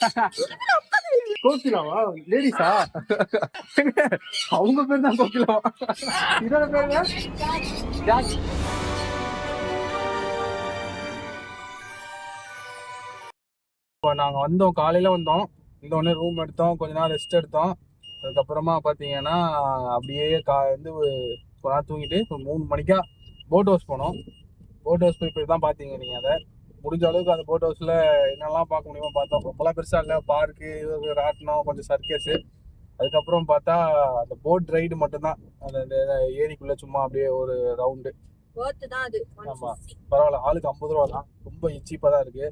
கோகிலாவா? லேடிஸா? அவங்க பேர் தான் கோகிலாவா? இதோட பேர் ஜாக் இப்போ நாங்கள் வந்தோம் காலையில் வந்தோம். இந்த உடனே ரூம் எடுத்தோம் கொஞ்ச நேரம் ரெஸ்ட் எடுத்தோம். அதுக்கப்புறமா பார்த்தீங்கன்னா அப்படியே கா வந்து கொஞ்ச நேரம் தூங்கிட்டு ஒரு மூணு மணிக்கா போட் ஹவுஸ் போனோம். போட் ஹவுஸ் போய் போய் தான் பார்த்தீங்க நீங்கள் அதை. முடிஞ்ச அளவுக்கு அந்த போட் ஹவுஸில் என்னெல்லாம் பார்க்க முடியுமோ பார்த்தோம். ரொம்பலாம் பெருசாக இல்லை. பார்க்கு ராட்டினம் கொஞ்சம் சர்க்கஸு அதுக்கப்புறம் பார்த்தா அந்த போட் ரைடு மட்டும்தான். அந்த ஏரிக்குள்ளே சும்மா அப்படியே ஒரு ரவுண்டு worth தான் அது. ஆமா. பரவாயில்ல. ஆளுக்கு ஐம்பது ரூபா தான் ரொம்ப சீப்பாக தான் இருக்கு.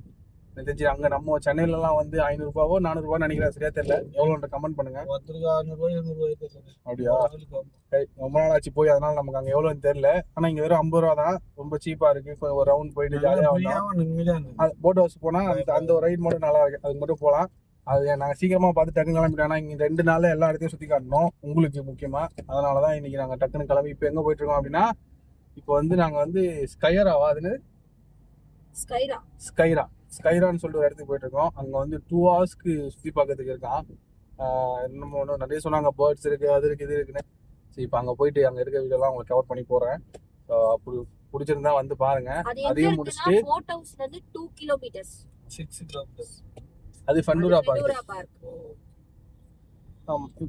எனக்கு தெரிஞ்சு அங்கே நம்ம சென்னையிலலாம் வந்து ஐநூறுரூபாவோ நானூறுரூவா நினைக்கிறேன். சரியா தெரியல. எவ்வளோன்ற கமெண்ட் பண்ணுங்க. அப்படியா? ரொம்ப நாள் ஆச்சு போய். அதனால நமக்கு அங்கே எவ்வளோன்னு தெரியல. ஆனால் இங்கே வெறும் ஐம்பது ரூபா தான். ரொம்ப சீப்பாக இருக்கு. இப்போ ஒரு ரவுண்ட் போயிட்டு ஜாலியாக போட் ஹவுஸ் போனால் அந்த அந்த ஒரு ரைடு மட்டும் நல்லா இருக்கு. அதுக்கு மட்டும் போகலாம். அது நாங்கள் சீக்கிரமாக பார்த்து டக்குன்னு கிளம்பிட்டோம். ஏன்னா இங்கே ரெண்டு நாளில் எல்லா இடத்தையும் சுற்றி காட்டணும். உங்களுக்கு முக்கியமாக அதனால தான் இன்னைக்கு நாங்கள் டக்குன்னு கிளம்பி இப்போ எங்கே போயிட்டு இருக்கோம் அப்படின்னா இப்போ வந்து நாங்கள் வந்து ஸ்கையராவா அதுன்னு ஸ்கைரா ஸ்கைரா ஸ்கைரான்னு சொல்லிட்டு ஒரு இடத்துக்கு போயிட்டு இருக்கோம் அங்கே வந்து டூ ஹவர்ஸ்க்கு சுற்றி பார்க்கறதுக்கு இருக்கான். ஆஹ் இன்னும் ஒன்றும் நிறைய சொன்னாங்க. பேர்ட்ஸ் இருக்கு அது இருக்கு இது இருக்குன்னு. சரி இப்போ அங்கே போயிட்டு அங்கே இருக்க வீடியோலாம் உங்களுக்கு கவர் பண்ணி போகிறேன் ஸோ அப்படி பிடிச்சிருந்தா வந்து பாருங்க. அதையும் முடிச்சுட்டு போட் ஹவுஸ்ல இருந்து டூ கிலோமீட்டர்ஸ் சிக்ஸ் கிலோமீட்டர்ஸ் அது ஃபண்டூரா பார்க்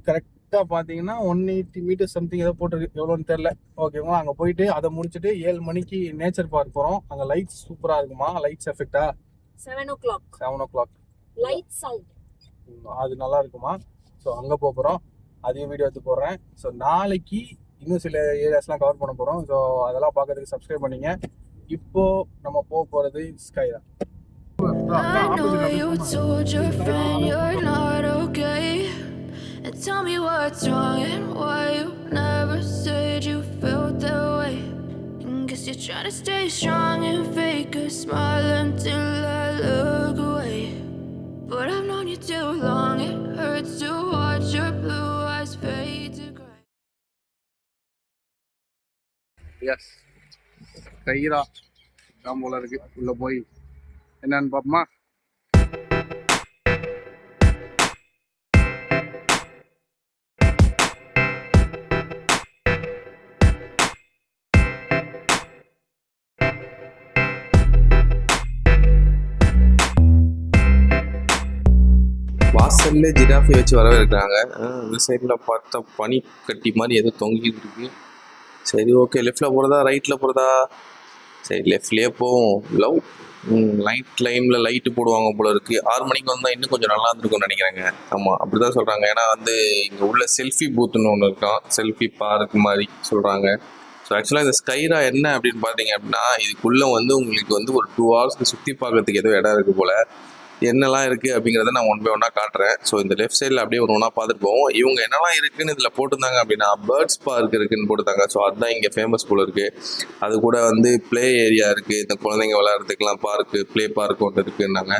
கரெக்டாக பார்த்தீங்கன்னா ஒன் எயிட்டி மீட்டர் சம்திங் ஏதோ போட்டிருக்கு. எவ்வளோன்னு தெரில ஓகேவா அங்கே போயிட்டு அதை முடிச்சுட்டு ஏழு மணிக்கு நேச்சர் பார்க் போகிறோம் அங்கே லைட்ஸ் சூப்பராக இருக்குமா? Lights எஃபெக்டா seven o'clock seven o'clock light sound அது நல்லா இருக்குமா ஸோ அங்கே போகிறோம் அதையும் வீடியோ எடுத்து போடுறேன். ஸோ நாளைக்கு இன்னும் சில ஏரியாஸ்லாம் கவர் பண்ண போகிறோம் ஸோ அதெல்லாம் பார்க்கறதுக்கு சப்ஸ்கிரைப் பண்ணீங்க. இப்போ நம்ம போக போகிறது ஸ்கைரா I know you told your friend you're not okay. And tell me what's wrong and why you never said you felt that way. Cause you're trying to stay strong and fake a smile until I look away. But I've known you too long, it hurts to watch your blue eyes fade to gray. Yes, Kaira, Damola, Ullaboy, and then Bob Mark. வாசல்ல ஜிராஃபை வச்சு வரவேற்கிறாங்க. இந்த சைடில் பார்த்தா பனி கட்டி மாதிரி ஏதோ தொங்கிட்டு இருக்கு. சரி ஓகே லெஃப்டில் போகிறதா ரைட்டில் போகிறதா சரி லெஃப்ட்லேயே போவோம். லவ் நைட் டைமில் லைட்டு போடுவாங்க போல இருக்கு. ஆறு மணிக்கு வந்தால் இன்னும் கொஞ்சம் நல்லா இருந்திருக்கும்னு நினைக்கிறேங்க. ஆமாம் அப்படி தான் சொல்கிறாங்க ஏன்னா வந்து இங்கே உள்ள செல்ஃபி பூத்துன்னு ஒன்று இருக்கான் செல்ஃபி பார்க் மாதிரி சொல்கிறாங்க ஸோ ஆக்சுவலாக இந்த ஸ்கைரா என்ன அப்படின்னு பார்த்தீங்க அப்படின்னா இதுக்குள்ளே வந்து உங்களுக்கு வந்து ஒரு டூ ஹவர்ஸ்க்கு சுற்றி பார்க்கறதுக்கு ஏதோ இடம் இருக்குது போல். என்னெல்லாம் இருக்குது அப்படிங்கிறத நான் ஒன் பை ஒன்னாக காட்டுறேன். ஸோ இந்த லெஃப்ட் சைடில் அப்படியே ஒரு ஒன்றா பார்த்துட்டு போவோம். இவங்க என்னெல்லாம் இருக்குன்னு இதில் போட்டிருந்தாங்க அப்படின்னா பேர்ட்ஸ் பார்க் இருக்குன்னு போட்டிருந்தாங்க. ஸோ அதுதான் இங்கே ஃபேமஸ் போல் இருக்குது அது கூட வந்து ப்ளே ஏரியா இருக்குது இந்த குழந்தைங்க விளையாடுறதுக்கெலாம் பார்க்கு ப்ளே பார்க் ஒன்று இருக்குன்னாங்க.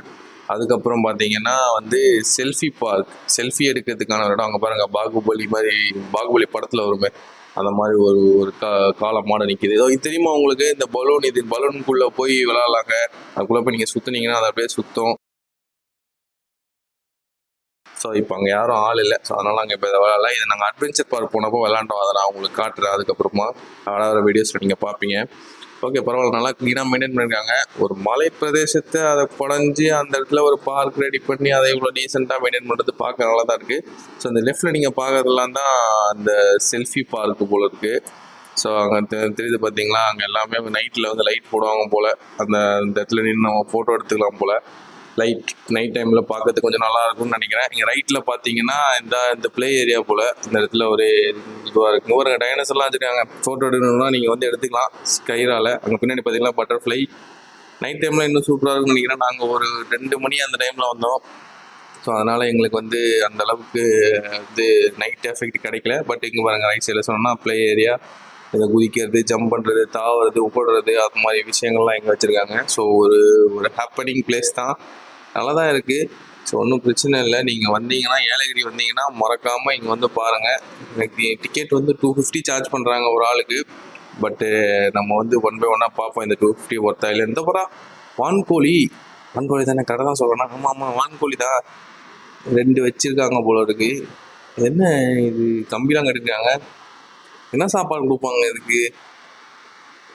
அதுக்கப்புறம் பார்த்தீங்கன்னா வந்து செல்ஃபி பார்க் செல்ஃபி எடுக்கிறதுக்கான ஒரு இடம். அங்கே பாருங்கள் பாகுபலி மாதிரி பாகுபலி படத்தில் வருமே. அந்த மாதிரி ஒரு ஒரு கா காலம் மாட நிற்கிது ஏதோ இது தெரியுமா உங்களுக்கு? இந்த பலூன் இது பலூனுக்குள்ளே போய் விளாட்லாங்க அதுக்குள்ளே போய் நீங்கள் சுற்றுனீங்கன்னா அதை அப்படியே சுத்தம். ஸோ இப்போ அங்கே யாரும் ஆள் இல்லை. ஸோ அதனால் அங்கே இப்போ இதை விளாட்ல இது நாங்கள் அட்வென்ச்சர் பார்க் போனப்போ விளாண்டோம் அதை நான் உங்களுக்கு காட்டுறேன். அதுக்கப்புறமா விளாட்ற வீடியோஸில் நீங்கள் பார்ப்பீங்க ஓகே பரவாயில்ல. நல்லா க்ளீனாக மெயின்டைன் பண்ணியிருக்காங்க ஒரு மலை பிரதேசத்தை அதை குடஞ்சி அந்த இடத்துல ஒரு பார்க் ரெடி பண்ணி அதை இவ்வளோ டீசெண்டாக மெயின்டைன் பண்ணுறது பார்க்க நல்லா தான் இருக்குது ஸோ அந்த லெஃப்ட்டில் நீங்கள் பார்க்கறதுலாம் தான் அந்த செல்ஃபி பார்க்கு போல் இருக்குது ஸோ அங்கே தெரியுது பார்த்தீங்களா அங்கே எல்லாமே நைட்டில் வந்து லைட் போடுவாங்க போல். அந்த அந்த இடத்துல நின்று நம்ம ஃபோட்டோ எடுத்துக்கலாம் போல். லைட் நைட் டைமில் பார்க்கறதுக்கு கொஞ்சம் நல்லா இருக்கும்னு நினைக்கிறேன். இங்கே ரைட்டில் பார்த்தீங்கன்னா இந்த இந்த ப்ளே ஏரியா போல் இந்த இடத்துல ஒரு இதுவாக இருக்கும் ஒரு டைனோசர்லாம் வச்சுருக்காங்க. ஃபோட்டோ எடுக்கணும்னா நீங்கள் வந்து எடுத்துக்கலாம். ஸ்கைரால அங்கே பின்னாடி பார்த்தீங்கன்னா பட்டர்ஃப்ளை நைட் டைமில் இன்னும் சூப்பராக இருக்கும்னு நினைக்கிறேன். நாங்கள் ஒரு ரெண்டு மணி அந்த டைமில் வந்தோம். ஸோ அதனால் எங்களுக்கு வந்து அந்த அளவுக்கு வந்து நைட் எஃபெக்ட் கிடைக்கல. பட் இங்கே பாருங்கள் ரைட் சைடில் சொன்னால் ப்ளே ஏரியா இதை குதிக்கிறது ஜம்ப் பண்ணுறது தாவுறது ஓடுறது அது மாதிரி விஷயங்கள்லாம் இங்கே வச்சுருக்காங்க. ஸோ ஒரு ஒரு ஹாப்பனிங் பிளேஸ் தான். நல்லா தான் இருக்குது ஸோ ஒன்றும் பிரச்சனை இல்லை. நீங்கள் வந்தீங்கன்னா ஏலகிரி வந்தீங்கன்னா மறக்காமல் இங்கே வந்து பாருங்கள் எனக்கு டிக்கெட் வந்து டூ ஃபிஃப்டி சார்ஜ் பண்ணுறாங்க ஒரு ஆளுக்கு. பட்டு நம்ம வந்து ஒன் பை ஒன்னாக பார்ப்போம். இந்த டூ ஃபிஃப்டி ஒர்த்தா இல்லை இந்த படம் வான்கோழி. வான்கோழி தானே கடை தான் சொல்கிறேன் ஆமாம் ஆமாம் வான்கோழி தான். ரெண்டு வச்சுருக்காங்க போல இருக்குது என்ன இது? கம்பிலாம் கட்டிருக்காங்க. என்ன சாப்பாடு கொடுப்பாங்க இதுக்கு?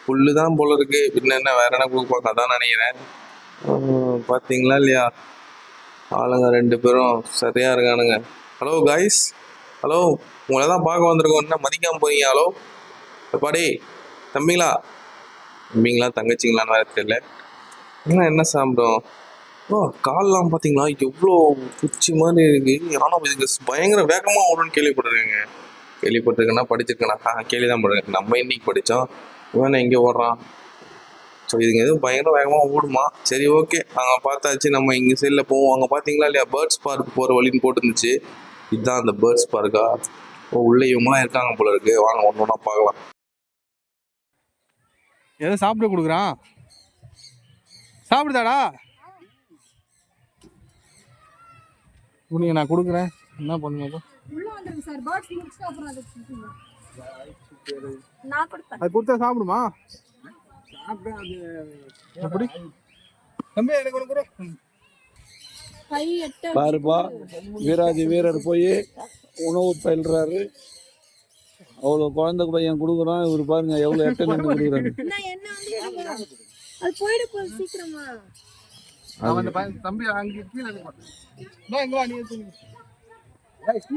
புல்லு தான் போல இருக்கு. பின்ன என்ன வேற என்ன கொடுப்பாங்க? அதான் நினைக்கிறேன். பார்த்தீங்களா இல்லையா? ஆளுங்க ரெண்டு பேரும் சரியா இருக்கானுங்க. ஹலோ காய்ஸ் ஹலோ உங்களை தான் பார்க்க வந்திருக்கோம். என்ன மதிக்காம போறீங்க? ஹலோ பாடி தம்பிங்களா? தம்பிங்களா தங்கச்சிங்களான்னு வேறு தெரியல. என்ன என்ன சாப்பிடும் ஓ கால்லாம் பார்த்தீங்களா எவ்வளோ குச்சி மாதிரி இருக்குது ஆனால் இதுக்கு பயங்கர வேகமாக ஓடுன்னு கேள்விப்பட்டிருக்கேங்க. கேள்விப்பட்டிருக்கேன்னா படிச்சிருக்கேனா. கேள்விதான் கேள்வி தான் நம்ம இன்னைக்கு படித்தோம் இவன் எங்கே ஓடுறான்? ஸோ இதுங்க எதுவும் பயங்கர வேகமாக ஓடுமா? சரி ஓகே அங்கே பார்த்தாச்சு நம்ம இங்கே சைடில் போவோம். அங்கே பார்த்தீங்களா இல்லையா? பேர்ட்ஸ் பார்க் போகிற வழின்னு போட்டுருந்துச்சு. இதுதான் அந்த பேர்ட்ஸ் பார்க்கா ஓ உள்ளே இவங்களாம் இருக்காங்க போல இருக்கு. வாங்க ஒன்று ஒன்றா பார்க்கலாம். எதை சாப்பிட கொடுக்குறான். சாப்பிடுதாடா? உனக்கு நான் கொடுக்குறேன். என்ன பண்ணுங்க உள்ள வந்துருங்க சார். பேர்ட்ஸ் முடிச்சுட்டு அப்புறம் அதை. நான் கொடுத்தா சாப்பிடுமா? எப்படி? தம்பி எனக்கு ஒன்று கொடு. கை எட்ட பாருப்பா வீராதி வீரர் போய் உணவு பயில்றாரு. அவ்வளோ குழந்தை பையன் கொடுக்குறான். இவர் பாருங்க எவ்வளோ எட்ட நின்று கொடுக்குறாரு. நான் என்ன வந்து எடுங்க. அது போயிடு போகுது சீக்கிரமா. அவன் அந்த பையன் தம்பி அங்கே கீழே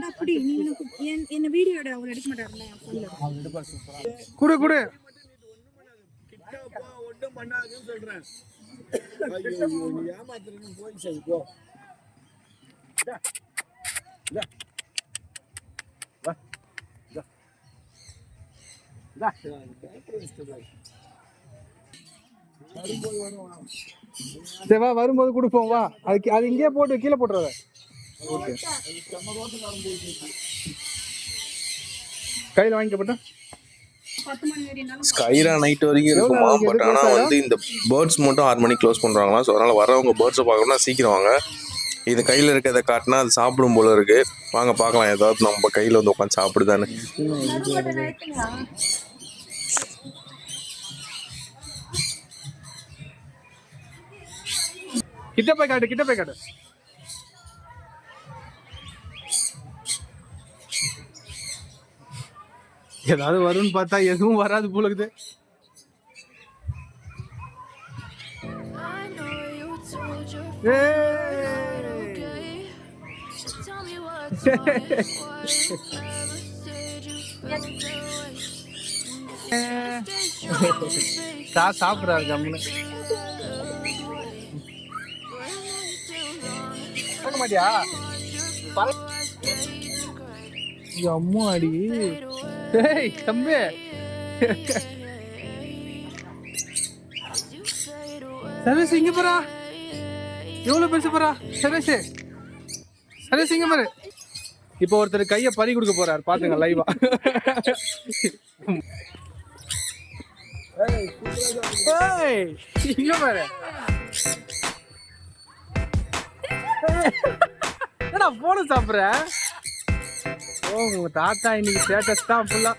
அப்படி நீ என்ன வீடியோ எடு அவர் எடுக்க மாட்டாருல்ல குடு குடு. சரி வா வரும்போது கொடுப்போம் வா. அதுக்கு அது இங்கேயே போட்டு கீழே போட்டுறத. ஓகே. கையில் வாங்கிக்கப்பட்டா? ஸ்கைரா நைட் வரைக்கும் இருக்குமா? பட் ஆனால் வந்து இந்த பேர்ட்ஸ் மட்டும் ஆறு மணிக்கு க்ளோஸ் பண்ணுறாங்களா ஸோ அதனால் வரவங்க பேர்ட்ஸை பார்க்கணும்னா சீக்கிரம் வாங்க. இது கையில் இருக்கிறத காட்டினா அது சாப்பிடும் போல இருக்கு. வாங்க பார்க்கலாம். ஏதாவது நம்ம கையில் வந்து உட்காந்து சாப்பிடுதான்னு. கிட்ட போய் காட்டு கிட்ட போய் காட்டு. That way. Stay strong, fake சா சாப்பிட்றாரு கம்முன்னு மாட்டியா? அம்மா அடி ஏய் தம்பி சர்வீஸ் இங்க போறா. எவ்வளவு பெருசு போறா? சர்வீஸ் சர்வீஸ் இங்க பாரு. இப்போ ஒருத்தர் கைய பறி கொடுக்க போறாரு. பாத்துங்க லைவா ஏய் இங்க பாரு. என்னடா போன சாப்பிடுற? ஓ உங்க தாத்தா இன்னைக்கு ஸ்டேட்டஸ் தான் ஃபுல்லா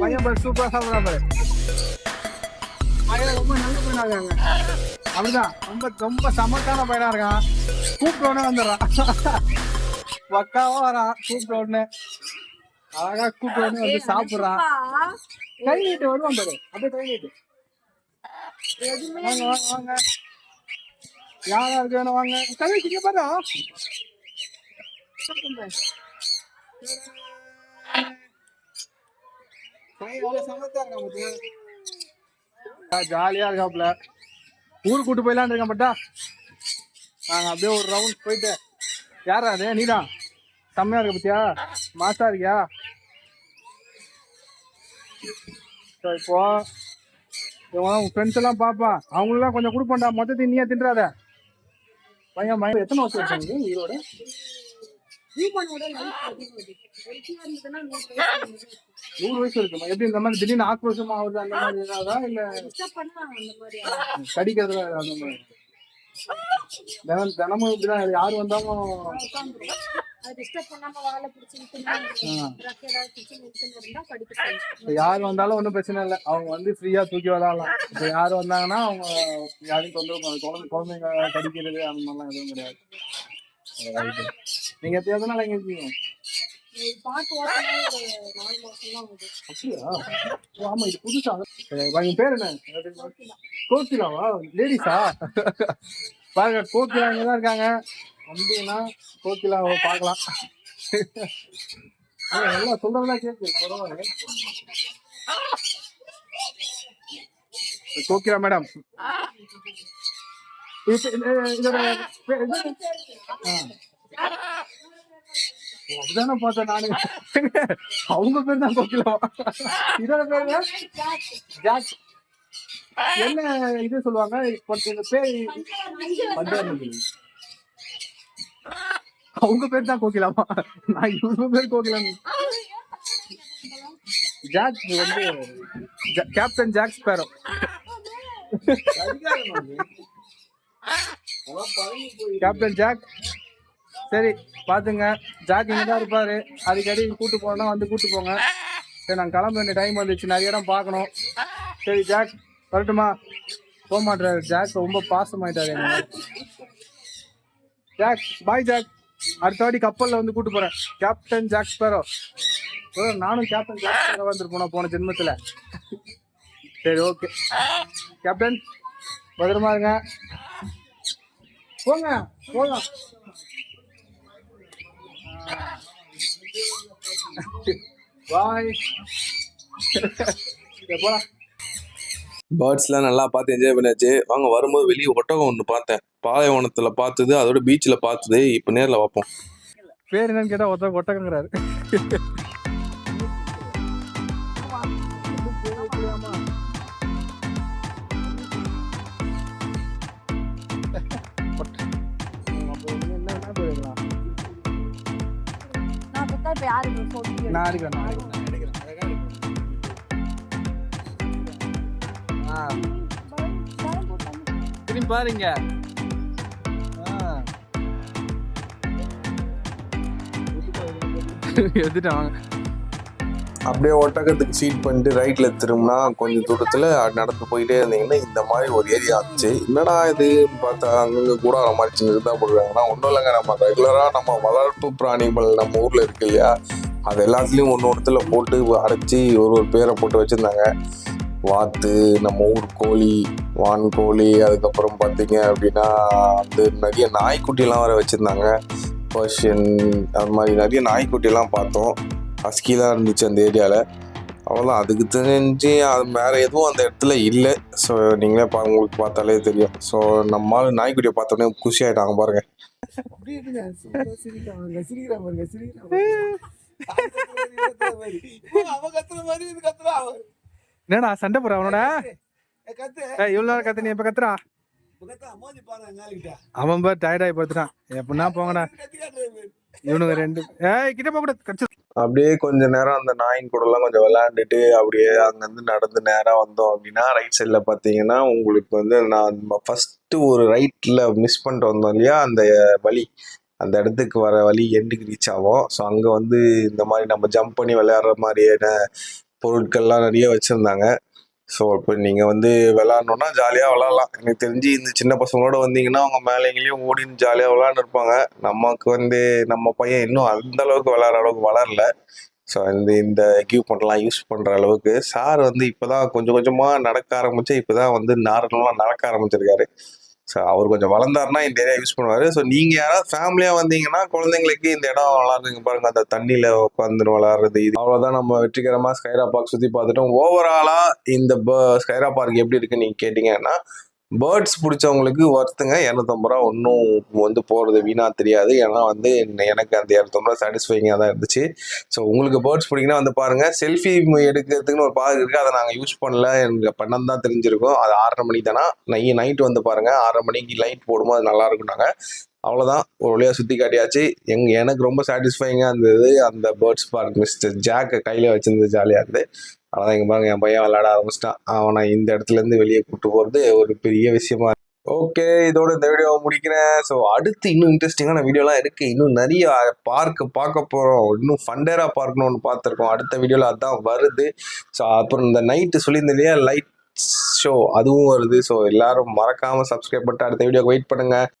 பையன் பாரு சூப்பரா பாரு. பையன் ரொம்ப நல்ல பையனா இருக்காங்க. அப்படிதான் ரொம்ப ரொம்ப சமத்தான பையனா இருக்கான். கூப்பிட்ட உடனே வந்துடுறான். பக்காவா வரான் கூப்பிட்ட உடனே. அழகா கூப்பிட்ட உடனே வந்து சாப்பிடுறான் கை நீட்டு வருவான் பாரு அப்படியே கை நீட்டு. வாங்க வாங்க வாங்க. யாரா இருக்கு வேணும் வாங்க. கை இங்க பாரு. ஜாலியா இருக்காப்ல ஊருக்கு கூட்டு போயிடலான்னு இருக்கேன் பட்டா. நாங்க அப்படியே ஒரு ரவுண்ட் போயிட்டு. யாரா அது? நீதான். செம்மையா இருக்க பத்தியா? மாசா இருக்கியா? இப்போ உன் ஃப்ரெண்ட்ஸ் எல்லாம் பாப்பா. அவங்களெல்லாம் கொஞ்சம் கொடுப்பேன்டா. மொத்தத்தையும் நீயே தின்றாத. பையன் பையன் எத்தனை வருஷம் இருக்காங்க ஈரோட நூறு வயசு இருக்குமா? எப்படி இந்த மாதிரி திடீர்னு ஆக்ரோஷமா ஆகுது அந்த மாதிரி ஏதாவது? இல்ல கடிக்கிறதுல அந்த மாதிரி? தினம் தினமும் இப்படிதான். யார் வந்தாலும் யார் வந்தாலும் ஒன்றும் பிரச்சனை இல்லை. அவங்க வந்து ஃப்ரீயாக தூக்கி விளாடலாம். இப்போ யார் வந்தாங்கன்னா அவங்க யாரையும் தொந்தரவு குழந்தை குழந்தைங்க கடிக்கிறது அந்த மாதிரிலாம் எதுவும் கிடையாது. நீங்கள் எப்பயாவது நாள் எங்கே இருக்கீங்க? ஆமா இது புதுசா. உங்க பேர் என்ன? கோகிலாவா? லேடிஸா பாருங்க கோகிலா இங்க தான் இருக்காங்க. வந்தீங்கன்னா கோகிலாவை பார்க்கலாம் ஆ, நல்லா சொல்றதெல்லாம் கேட்கு பரவாயில்ல. கோகிலா மேடம். அதுதானே பார்த்தேன் நானு. அவங்க பேர் தான் கோகிலா இதோட பேரு ஜாக். என்ன இது சொல்லுவாங்க? பேர் பஞ்சாபி அவங்க பேர் தான் கோகிலாமா? நான் இவங்க பேர் கோகிலாம் ஜாக் வந்து captain Jack Sparrow captain Jack சரி பாத்துங்க. ஜாக் இங்க தான் இருப்பாரு. அடிக்கடி கூட்டு போனா வந்து கூட்டு போங்க. சரி நாங்கள் கிளம்ப வேண்டிய டைம் வந்துச்சு. நிறைய இடம் பார்க்கணும். சரி ஜாக் வரட்டுமா? போக மாட்டாரு ஜாக் ரொம்ப பாசமாயிட்டாரு ஜாக் பாய் ஜாக் அடுத்த வாட்டி கப்பல்ல வந்து கூட்டு போறேன். கேப்டன் ஜாக் ஸ்பேரோ நானும் கேப்டன் ஜாக் ஸ்பேரோ வந்துருப்போம் போன ஜென்மத்துல. சரி ஓகே கேப்டன் பத்திரமா இருங்க. போங்க போங்க. பாய் போலாம். பேர்ட்ஸ்லாம் நல்லா பார்த்து என்ஜாய் பண்ணியாச்சு. வாங்க வரும்போது வெளியே ஒட்டகம் ஒன்று பார்த்தேன். பாலைவனத்தில் பார்த்தது அதோட பீச்சில் பார்த்தது. இப்போ நேரில் பார்ப்போம். பேர் என்னன்னு கேட்டா ஒருத்தர் ஒட்டகங்கிறாரு. நான் சொல்லி நான் அடிக்கிறேன். திரும்பி பாருங்க. எடுத்துட்டாங்க அப்படியே ஒட்டகத்துக்கு சீட் பண்ணிட்டு ரைட்டில் திரும்பினா கொஞ்சம் தூரத்தில் நடந்து போயிட்டே இருந்தீங்கன்னா இந்த மாதிரி ஒரு ஏரியா ஆச்சு என்னடா இது? பார்த்தா அங்கங்கே கூட மாதிரி சின்னதாக போடுறாங்கன்னா ஒன்றும் இல்லைங்க. நம்ம ரெகுலராக நம்ம வளர்ப்பு பிராணிகள் நம்ம ஊரில் இருக்கு இல்லையா? அது எல்லாத்துலேயும் ஒன்று ஒருத்துல போட்டு அடைச்சி ஒரு ஒரு பேரை போட்டு வச்சுருந்தாங்க. வாத்து நம்ம ஊர் கோழி வான் கோழி அதுக்கப்புறம் பார்த்தீங்க அப்படின்னா வந்து நிறைய நாய்க்குட்டிலாம் வேற வச்சுருந்தாங்க. பர்ஷியன் அது மாதிரி நிறைய நாய்க்குட்டிலாம் பார்த்தோம். ஹஸ்கிலாம் இருந்துச்சு அந்த ஏரியாவில் அவ்வளோதான் அதுக்கு தெரிஞ்சு அது வேறு எதுவும் அந்த இடத்துல இல்லை. ஸோ நீங்களே பா உங்களுக்கு பார்த்தாலே தெரியும். ஸோ நம்மளால நாய்க்குட்டியை பார்த்தோன்னே குஷி ஆகிட்டாங்க பாருங்க. அப்படியே இருங்க. சும்மா சிரிக்கிறாங்க, சிரிக்கிறாங்க பாருங்க, சிரிக்கிறாங்க பாருங்க. ஓ, அவன் கத்துற மாதிரி இது கத்துறா. அவன். என்னடா சண்டை போற அவனோட? இவ்வளவு நேரம் கத்து நீ இப்ப கத்துறா. அவன் பேர் டயர்டாகி படுத்துட்டான். எப்படின்னா போங்கடா. இவனுங்க ரெண்டு ஏய் கிட்ட போக கூட அப்படியே கொஞ்ச நேரம் அந்த நாயின் கூடலாம் கொஞ்சம் விளையாண்டுட்டு அப்படியே அங்கேருந்து நடந்து நேராக வந்தோம் அப்படின்னா ரைட் சைடில் பார்த்தீங்கன்னா உங்களுக்கு வந்து நான் ஃபஸ்ட்டு ஒரு ரைட்டில் மிஸ் பண்ணிட்டு வந்தோம் இல்லையா அந்த வழி அந்த இடத்துக்கு வர வழி எண்டுக்கு ரீச் ஆகும். ஸோ அங்கே வந்து இந்த மாதிரி நம்ம ஜம்ப் பண்ணி விளையாடுற மாதிரியான பொருட்கள்லாம் நிறைய வச்சுருந்தாங்க. ஸோ இப்போ நீங்கள் வந்து விளாட்ணுன்னா ஜாலியாக விளாட்லாம். எனக்கு தெரிஞ்சு இந்த சின்ன பசங்களோட வந்தீங்கன்னா அவங்க மேலே எங்கேயும் ஓடின்னு ஜாலியாக விளாண்டுருப்பாங்க நமக்கு வந்து நம்ம பையன் இன்னும் அந்த அளவுக்கு விளாட்ற அளவுக்கு வளரல. ஸோ இந்த இந்த எக்யூப்மெண்ட்லாம் யூஸ் பண்ணுற அளவுக்கு சார் வந்து இப்போ தான் கொஞ்சம் கொஞ்சமாக நடக்க ஆரம்பித்து இப்போ தான் வந்து நார்மலாக நடக்க ஆரம்பிச்சிருக்காரு. ஸோ அவர் கொஞ்சம் வளர்ந்தாருன்னா இந்த ஏரியா யூஸ் பண்ணுவார். ஸோ நீங்கள் யாராவது ஃபேமிலியாக வந்தீங்கன்னா குழந்தைங்களுக்கு இந்த இடம் நல்லா பாருங்க. அந்த தண்ணியில் உட்காந்து விளாட்றது இது அவ்வளோதான் நம்ம வெற்றிகரமாக ஸ்கைரா பார்க் சுற்றி பார்த்துட்டோம். ஓவராலாக இந்த ஸ்கைரா பார்க் எப்படி இருக்குன்னு நீங்கள் கேட்டிங்கன்னா பேர்ட்ஸ் பிடிச்சவங்களுக்கு ஒர்த்துங்க இரநூத்தம்பது ரூபா ஒன்றும் வந்து போகிறது வீணாக தெரியாது. ஏன்னா வந்து எனக்கு அந்த இரநூத்தம்பது ரூபா சாட்டிஸ்ஃபைங்காக தான் இருந்துச்சு. ஸோ உங்களுக்கு பேர்ட்ஸ் பிடிக்குன்னா வந்து பாருங்கள் செல்ஃபி எடுக்கிறதுக்குன்னு ஒரு பார்க் இருக்குது அதை நாங்கள் யூஸ் பண்ணல. எனக்கு பண்ணம் தான் தெரிஞ்சிருக்கும். அது ஆறரை மணிக்கு தானே நை நைட்டு வந்து பாருங்கள் ஆறரை மணிக்கு லைட் போடும்போது அது நல்லா இருக்கும்னாங்க. அவ்வளோதான் ஒரு வழியாக சுற்றி காட்டியாச்சு. எங் எனக்கு ரொம்ப சாட்டிஸ்ஃபைங்காக இருந்தது அந்த பேர்ட்ஸ் பார்க் மிஸ்டர் ஜாக்கை கையில் வச்சிருந்தது ஜாலியாக இருந்து. அதான் இங்கே பாருங்க என் பையன் விளையாட ஆரம்பிச்சிட்டான். அவனை இந்த இடத்துல இருந்து வெளியே கூப்பிட்டு போகிறது ஒரு பெரிய விஷயமா ஓகே இதோட இந்த வீடியோவை முடிக்கிறேன். ஸோ அடுத்து இன்னும் இன்ட்ரெஸ்டிங்கான வீடியோலாம் இருக்குது இன்னும் நிறைய பார்க் பார்க்க போகிறோம் இன்னும் ஃபண்டேராக பார்க்கணும்னு ஒன்று பார்த்துருக்கோம். அடுத்த வீடியோவில் அதான் வருது. ஸோ அப்புறம் இந்த நைட்டு சொல்லியிருந்தேன் இல்லையா லைட் ஷோ அதுவும் வருது. ஸோ எல்லாரும் மறக்காமல் சப்ஸ்கிரைப் பண்ணிட்டு அடுத்த வீடியோக்கு வெயிட் பண்ணுங்கள்